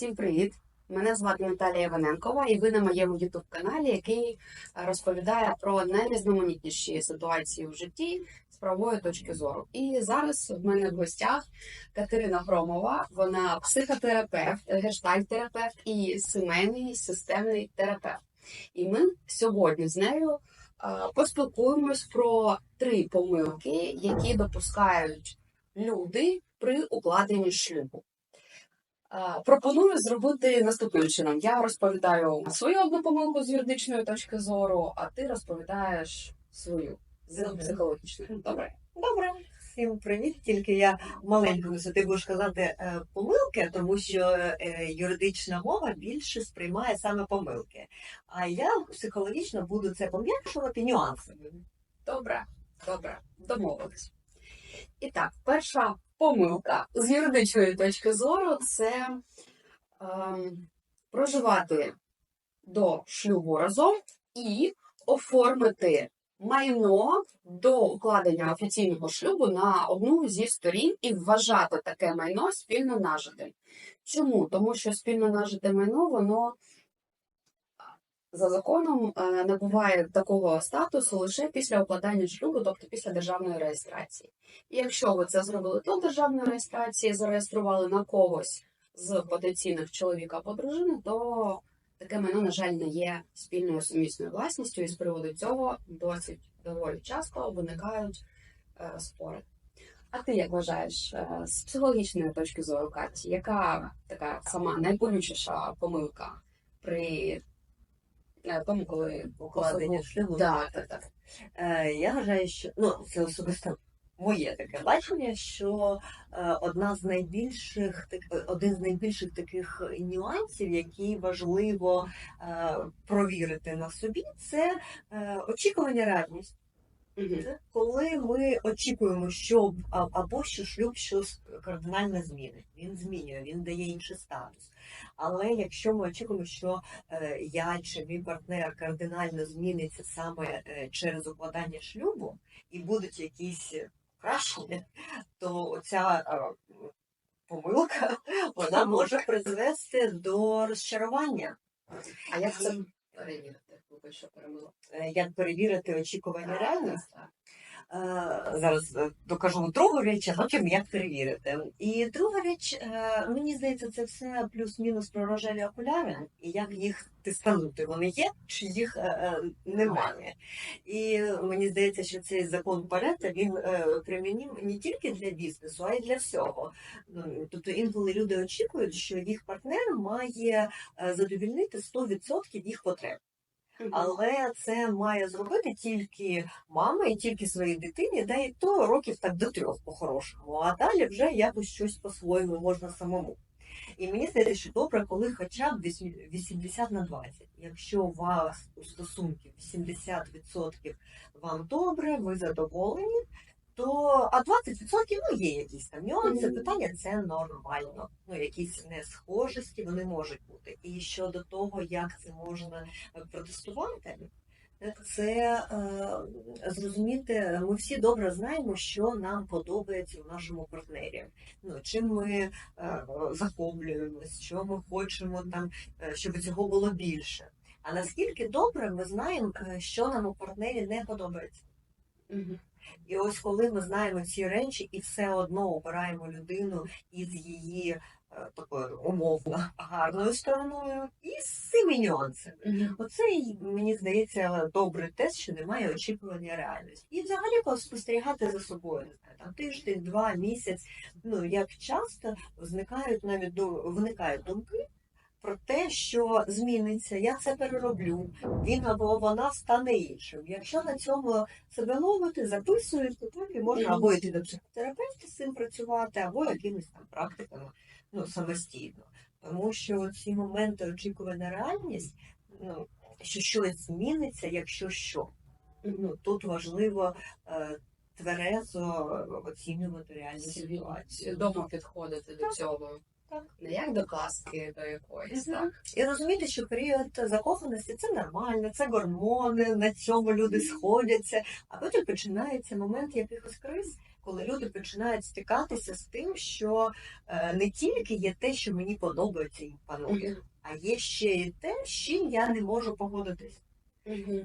Всім привіт! Мене звати Наталія Іваненкова, і ви на моєму youtube каналі який розповідає про найрізноманітніші ситуації в житті з правової точки зору. І зараз в мене в гостях Катерина Громова. Вона психотерапевт, гештальт-терапевт і сімейний системний терапевт. І ми сьогодні з нею поспілкуємось про три помилки, які допускають люди при укладенні шлюбу. Пропоную зробити наступним чином. Я розповідаю свою одну помилку з юридичної точки зору, а ти розповідаєш свою з психологічної. Добре. Добре, всім привіт. Тільки я маленько ти будеш казати е, помилки, тому що е, юридична мова більше сприймає саме помилки. А я психологічно буду це пом'якшувати нюансами. Добре, добре, домовились. І так, перша помилка з юридичної точки зору це ем, проживати до шлюбу разом і оформити майно до укладення офіційного шлюбу на одну зі сторін і вважати таке майно спільно нажитим. Чому? Тому що спільно нажите майно, воно за законом е, набуває такого статусу лише після укладання шлюбу, тобто після державної реєстрації. І якщо ви це зробили до державної реєстрації, зареєстрували на когось з потенційних чоловіка або дружини, то таке майно, на жаль, не є спільною сумісною власністю, і з приводу цього досить доволі часто виникають е, спори. А ти як вважаєш е, з психологічної точки зору, Каті, яка така сама найболючіша помилка при тому, коли Укладення особу- шлюбу. Так, так, так. Е, Я вважаю, що ну це особисто моє таке бачення, що е, одна з найбільших так- один з найбільших таких нюансів, які важливо е, провірити на собі, це е, очікування реальність. Коли ми очікуємо, що або що шлюб щось кардинально змінить. Він змінює, він дає інший статус. Але якщо ми очікуємо, що е, я чи мій партнер кардинально зміниться саме е, через укладання шлюбу, і будуть якісь кращення, то ця е, помилка вона може призвести до розчарування. А як це що. Е, Як перевірити очікування реальності? Е, Зараз е, докажу другу річ, а потім як перевірити. І друга річ, мені здається, це все плюс-мінус про рожеві окуляри, і як їх тистанути. Вони є чи їх немає. І мені здається, що цей закон Парета він примінім не тільки для бізнесу, а й для всього. Тобто інколи люди очікують, що їх партнер має задовільнити 100% їх потреб. Але це має зробити тільки мама і тільки своїй дитині, да і то років так до трьох по-хорошому. А далі вже якось щось по-своєму можна самому. І мені здається, що добре, коли хоча б вісім- 80 на 20. Якщо у вас у стосунків 80% вам добре, ви задоволені, то а 20% ну є якісь там нюанси, Мгм. питання це нормально. Ну якісь несхожості вони можуть бути. І щодо того, як це можна е, протестувати, це е, зрозуміти, ми всі добре знаємо, що нам подобається в нашому партнері. Ну, чим ми е, захоплюємось, що ми хочемо там, е, щоб цього було більше. А наскільки добре ми знаємо, що нам у партнері не подобається. Мгм. І ось коли ми знаємо ці речі і все одно обираємо людину із її е, такою умовно гарною стороною і з цими нюансами. Мгм. Оце і, мені здається добрий тест, що немає очікування реальності. І взагалі поспостерігати за собою, не знаю, там тиждень, два, місяць. Ну як часто зникають навіть ду- виникають думки. Про те, що зміниться, я це перероблю, він або вона стане іншим. Якщо на цьому себе ловити, записуєте, так і можна або йти до психотерапевта з цим працювати, або якимись там практиками ну, самостійно. Тому що ці моменти очікування реальність, ну, що щось зміниться, якщо що. Ну, тут важливо е, тверезо оцінювати реальну ситуацію. Свідомо підходити до цього. Так. Не як до казки до якоїсь, так? І розуміти, що період закоханості це нормально, це гормони, на цьому люди сходяться, а потім починається момент якихось криз, коли люди починають стикатися з тим, що е, не тільки є те, що мені подобається і панує, а є ще і те, з чим я не можу погодитись.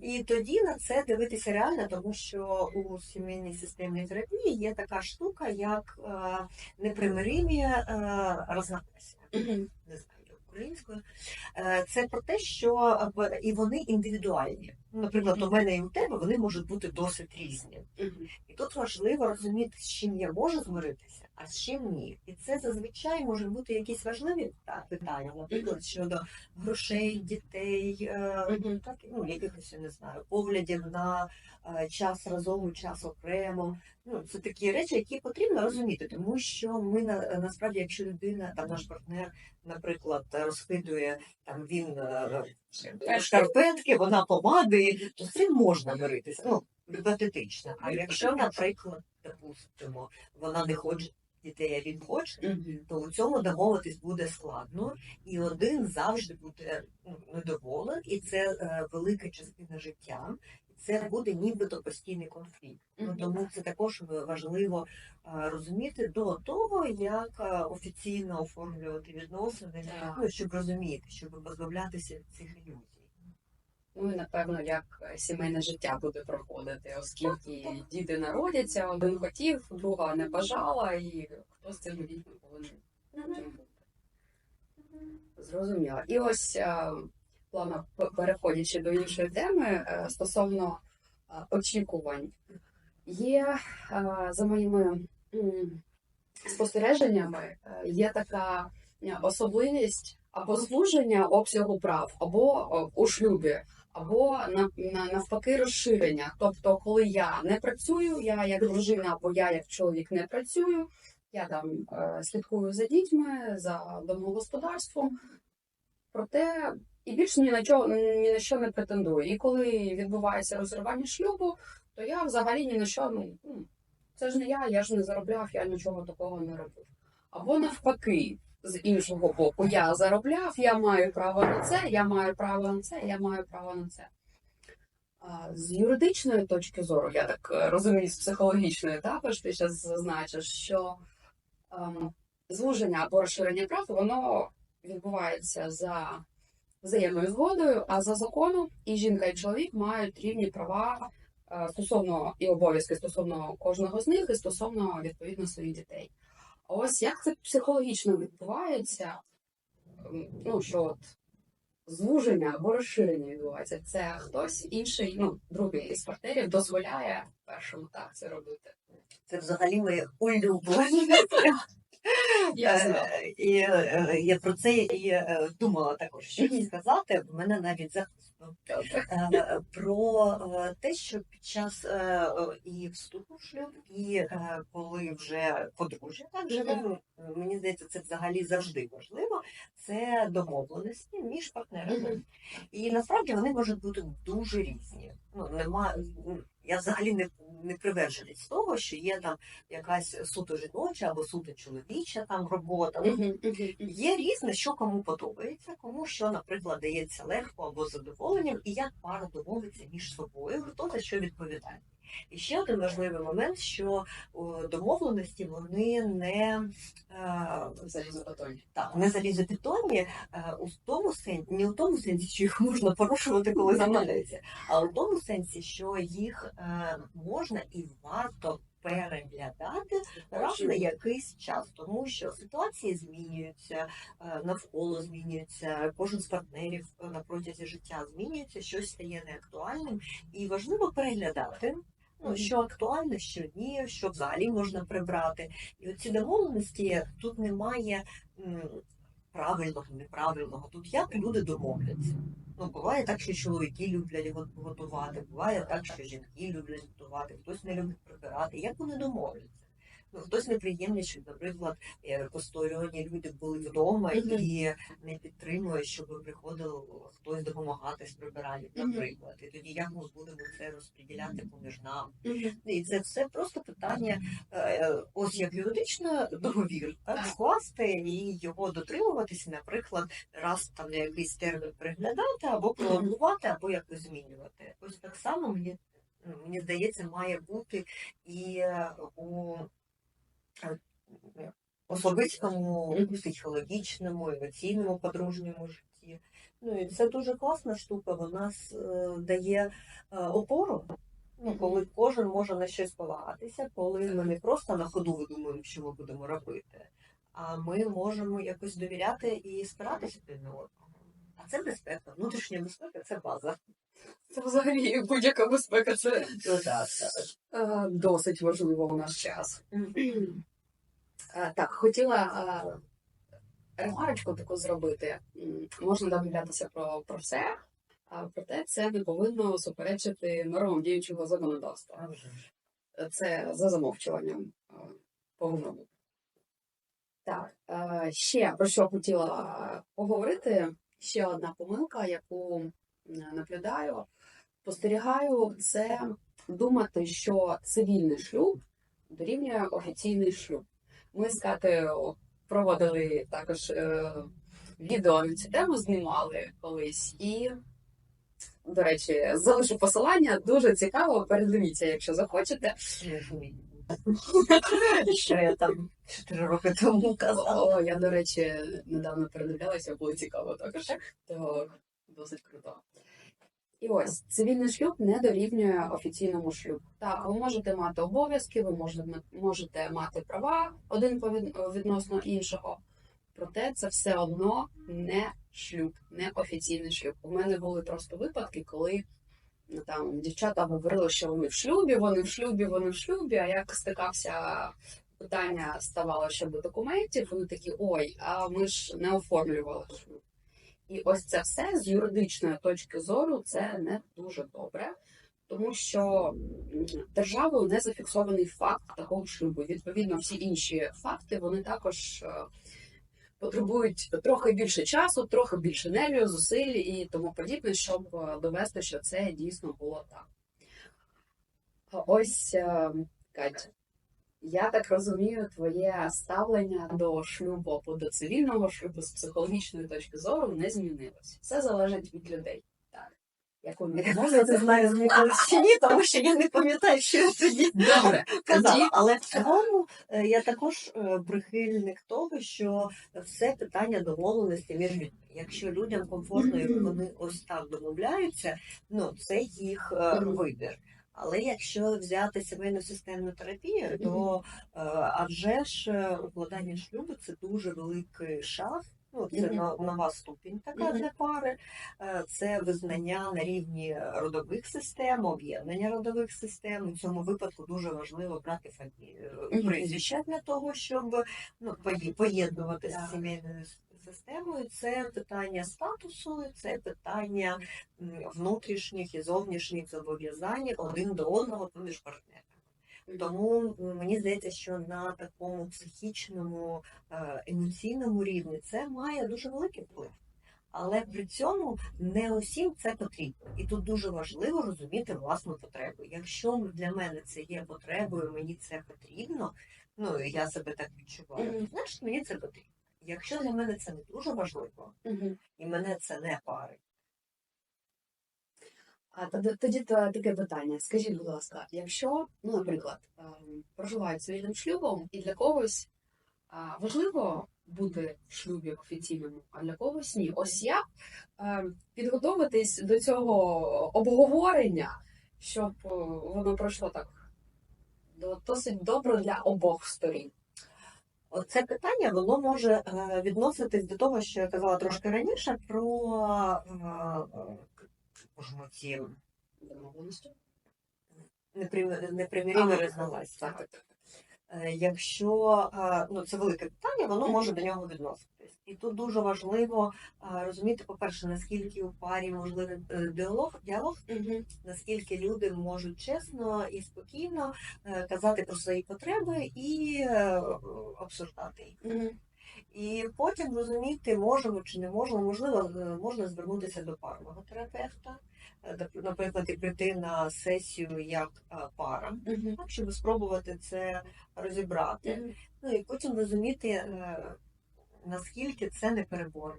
І тоді на це дивитися реально, тому що у сімейній системній терапії є така штука, як е, непримиримі е, розногласія. Не знаю українською. Е, Це про те, що і вони індивідуальні. Наприклад, у мене і у тебе вони можуть бути досить різні. І тут важливо розуміти, з чим я можу змиритися, а з чим ні. І це зазвичай може бути якісь важливі та, питання, наприклад, щодо грошей, дітей, е, так, ну, якихось, я не знаю, поглядів на е, час разом, час окремо. Ну, це такі речі, які потрібно розуміти, тому що ми на, насправді, якщо людина, там наш партнер, наприклад, розхидує там він е, шкарпетки, вона помади, то з цим можна миритися. Ну, гіпотетично. А якщо, наприклад, допустимо, вона не хоче дітей, а він хоче, то у цьому домовитись буде складно, і один завжди буде ну, недоволен, і це е, велика частина життя. Це буде нібито постійний конфлікт. Ну Мгм. тому це також важливо е, розуміти до того, як е, офіційно оформлювати відносини, Так. ну щоб розуміти, щоб позбавлятися від цих ілюзій. Ну і напевно, як сімейне життя буде проходити, оскільки діти народяться, один хотів, друга не бажала, і хто з цими дітьми повинен бути. Зрозуміло. І ось е, плавно переходячи до іншої теми е, стосовно е, очікувань, є е, за моїми спостереженнями, е, є така е, особливість або звуження обсягу прав, або е, у шлюбі, або на, на- навпаки розширення. Тобто, коли я не працюю, я як дружина або я як чоловік не працюю, я там е, слідкую за дітьми, за домогосподарством, проте і більше ні на чого ні на що не претендую. І коли відбувається розривання шлюбу, то я взагалі ні на що ну, ну, це ж не я, я ж не заробляв, я нічого такого не робив. Або навпаки, з іншого боку, я заробляв, я маю право на це, я маю право на це, я маю право на це. З юридичної точки зору, я так е, розумію, з психологічної також ти зараз зазначиш, що ем, звуження або розширення прав воно відбувається за взаємною згодою, а за законом і жінка, і чоловік мають рівні права е, стосовно і обов'язки стосовно кожного з них, і стосовно відповідно своїх дітей. А ось як це психологічно відбувається, ну що от звуження або розширення відбувається, це хтось інший, ну другий із партнерів дозволяє першому так це робити. Це взагалі моє улюблені. Я. Е, І е, я про це і е, думала також, що сказати. В мене навіть захисно Е, про те, що під час і вступу в шлюб, і коли вже подружжя так живе, мені здається, це взагалі завжди важливо. Це домовленості між партнерами. І насправді вони можуть бути дуже різні. Ну нема я взагалі не, не приверженець того, що є там якась суто жіноча або суто чоловіча там робота. Мгм, Є різне, що кому подобається, кому що, наприклад, дається легко або задоволенням, і як пара домовиться між собою, хто за що відповідає. І ще один важливий момент, що домовленості вони не, е, Залізобетонні. так, не залізобетонні е, у тому сенсі, не у тому сенсі, що їх можна порушувати, коли заманується, а у тому сенсі, що їх е, можна і варто переглядати раз на якийсь час, тому що ситуації змінюються, навколо змінюються, кожен з партнерів на протязі життя змінюється, щось стає неактуальним, і важливо переглядати. Ну, що актуально, що ні, що взагалі можна прибрати. І оці домовленості тут немає правильного, неправильного. Тут як люди домовляться. Ну, буває так, що чоловіки люблять го- готувати, буває так, що жінки люблять готувати, хтось не любить прибирати. Як вони домовляться? Ну, хтось неприємний, що, наприклад, е, посторонні люди були вдома Мгм. і не підтримує, щоб приходив хтось допомагати з прибиранням, наприклад. І тоді як ми будемо це розподіляти поміж нами? Мгм. І це все просто питання, е, ось як юридично договір, так, скласти і його дотримуватися, наприклад, раз там на якийсь термін переглядати, або пролонгувати, або якось змінювати. Ось так само мені ну, мені здається, має бути і е, у особистому, психологічному, емоційному подружньому житті. Ну і це дуже класна штука. Вона е, дає е, опору. Ну, коли кожен може на щось полагатися, коли ми не просто на ходу видумуємо, що ми будемо робити, а ми можемо якось довіряти і спиратися один на одного. А це безпека, внутрішня безпека це база. Це взагалі будь-яка безпека. Це е, досить важливо у наш час. Е, Так, хотіла е, ремарочку таку зробити. Можна домовлятися про, про все, а проте це не повинно суперечити нормам діючого законодавства. Це за замовчуванням повинно бути. Так, ще про що хотіла поговорити. Ще одна помилка, яку м, наблюдаю, спостерігаю, це думати, що цивільний шлюб дорівнює офіційний шлюб. Ми з Катею проводили також е, відео на цю тему, знімали колись. І, до речі, залишу посилання. Дуже цікаво. Передивіться, якщо захочете. Що я там 4 роки тому казала. О, я, до речі, недавно передивлялася, було цікаво також. То досить круто. І ось цивільний шлюб не дорівнює офіційному шлюбу. Так, ви можете мати обов'язки, ви можете, можете мати права один відносно іншого. Проте це все одно не шлюб, не офіційний шлюб. У мене були просто випадки, коли там дівчата говорили, що вони в шлюбі, вони в шлюбі, вони в шлюбі. А як стикався питання ставало щодо документів, вони такі ой, а ми ж не оформлювали. І ось це все з юридичної точки зору це не дуже добре, тому що державою не зафіксований факт такого шлюбу. Відповідно, всі інші факти вони також е, потребують трохи більше часу, трохи більше енергії, зусиль і тому подібне, щоб е, довести, що це дійсно було так. Ось е, Катя. Я так розумію, твоє ставлення до шлюбу або до цивільного шлюбу з психологічної точки зору не змінилось. Все залежить від людей. Так. Як вони Можна це знаю змінилось чи ні, тому що я не пам'ятаю, що я тоді добре. казала. Але в цілому е, я також е, прихильник того, що все питання домовленості між людьми. Якщо людям комфортно і вони ось так домовляються, ну це їх е, вибір. Але якщо взяти сімейну системну терапію, то а вже ж укладання шлюбу це дуже великий шаг. Ну, це но- нова ступінь така Мгм. для пари. Е, Це визнання на рівні родових систем, об'єднання родових систем. У цьому випадку дуже важливо брати Мгм. прізвища для того, щоб ну, поєднувати з сімейною системою. Це питання статусу, це питання внутрішніх і зовнішніх зобов'язань один до одного поміж партнерами. Тому мені здається, що на такому психічному е, емоційному рівні це має дуже великий вплив. Але при цьому не усім це потрібно. І тут дуже важливо розуміти власну потребу. Якщо для мене це є потребою, мені це потрібно, ну я себе так відчуваю, Мгм. значить мені це потрібно. Якщо для мене це не дуже важливо, Мгм. і мене це не парить, А тоді, тоді та- таке питання. Скажіть, будь ласка, якщо, ну, наприклад, ем, проживають цивільним шлюбом, і для когось важливо бути в шлюбі офіційному, а для когось ні. Ось як ем, підготуватись до цього обговорення, щоб е, воно пройшло так досить добре для обох сторін. Оце питання воно може е, відноситись до того, що я казала трошки раніше про е, е, можемо ці Домовленості? неприм- Так, так, так. Е, Якщо е, ну це велике питання, воно може до нього відноситись. І тут дуже важливо е, розуміти, по-перше, наскільки у парі можливий е, діалог, діалог, наскільки люди можуть чесно і спокійно казати про свої потреби і обсуждати їх. І потім розуміти, можемо чи не можемо, можливо, е, можна звернутися до парного терапевта, е, наприклад, і прийти на сесію як е, пара, Мгм. так, щоб спробувати це розібрати. Мгм. Ну і потім розуміти, наскільки це не перебор.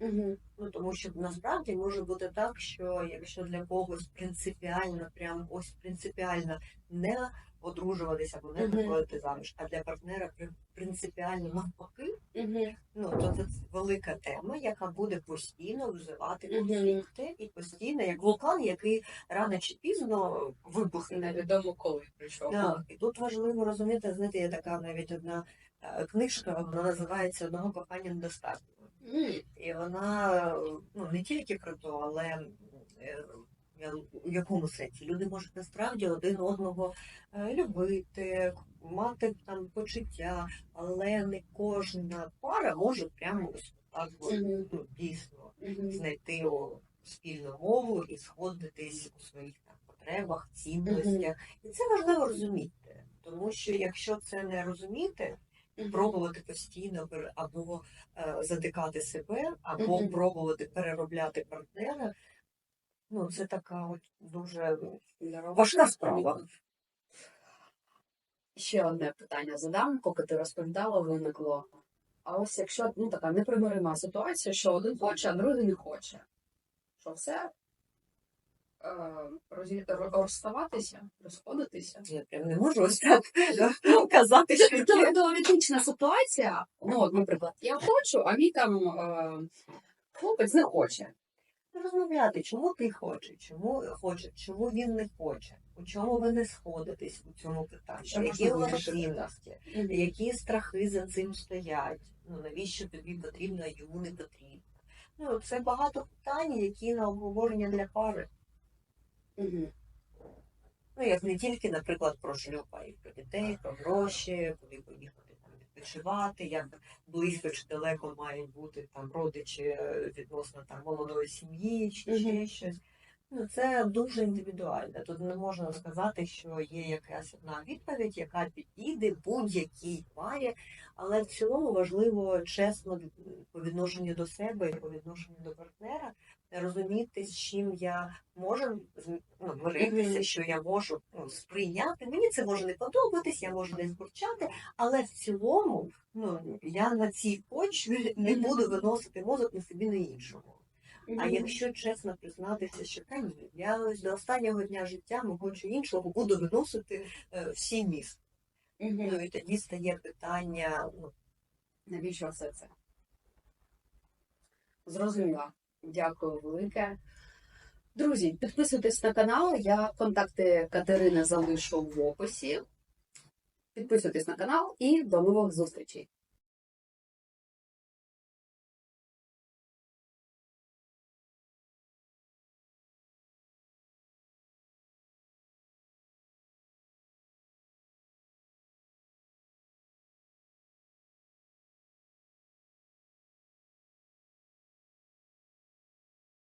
Угу. Ну тому що насправді може бути так, що якщо для когось принципіально, прям ось принципіально не одружуватися або не Мгм. виходити заміж, а для партнера принципіально навпаки, ну то це велика тема, яка буде постійно визивати Мгм. конфлікти і постійно, як вулкан, який рано чи пізно вибухне. Невідомо коли прийшов. Так, і тут важливо розуміти, знаєте, є така навіть одна е, книжка, вона називається Одного кохання недостатньо. І вона ну не тільки про то, але е, я- у якому сенсі? Люди можуть насправді один одного е, любити, мати там почуття, але не кожна пара може прямо ось так ну, дійсно знайти спільну мову і сходитись у своїх там потребах, цінностях. І це важливо розуміти, тому що якщо це не розуміти, пробувати постійно або е, затикати себе, або пробувати переробляти партнера. Ну, це така от дуже важка справа. Ще одне питання задам, поки ти розповідала, виникло. А ось якщо ну така непримирима ситуація, що один хоче, а другий не хоче, що все е, розставатися, розходитися. Я прям не можу ось так ну, казати, що Це теоретична ситуація. Ну, от, наприклад, я хочу, а мій там е, хлопець не хоче. Розмовляти, чому ти хочеш, чому хоче, чому він не хоче, у чому ви не сходитесь у цьому питанні, Що які цінності, які страхи за цим стоять, ну навіщо тобі потрібно, а йому не потрібно. Ну, це багато питань, які на обговорення для пари. Ну, як не тільки, наприклад, про шлюб, а й про дітей, про гроші, куди поїхати відпочивати, як близько чи далеко мають бути там родичі е, відносно там молодої сім'ї чи ще Мгм. щось. Ну, це дуже індивідуально. Тут не можна сказати, що є якась одна відповідь, яка підійде будь-якій парі, але в цілому важливо чесно по відношенню до себе і по відношенню до партнера розуміти, з чим я можу ну, миритися, що я можу ну, сприйняти. Мені це може не подобатись, я можу не збурчати, але в цілому ну, я на цій почві не буду виносити мозок на собі на іншому. А якщо чесно признатися, що та ні, я ось до останнього дня життя мого чи іншого буду виносити е, всі міст. Ну і тоді стає питання, ну, Навіщо все це? Зрозуміла. Дякую велике. Друзі, підписуйтесь на канал. Я контакти Катерини залишу в описі. Підписуйтесь на канал і до нових зустрічей.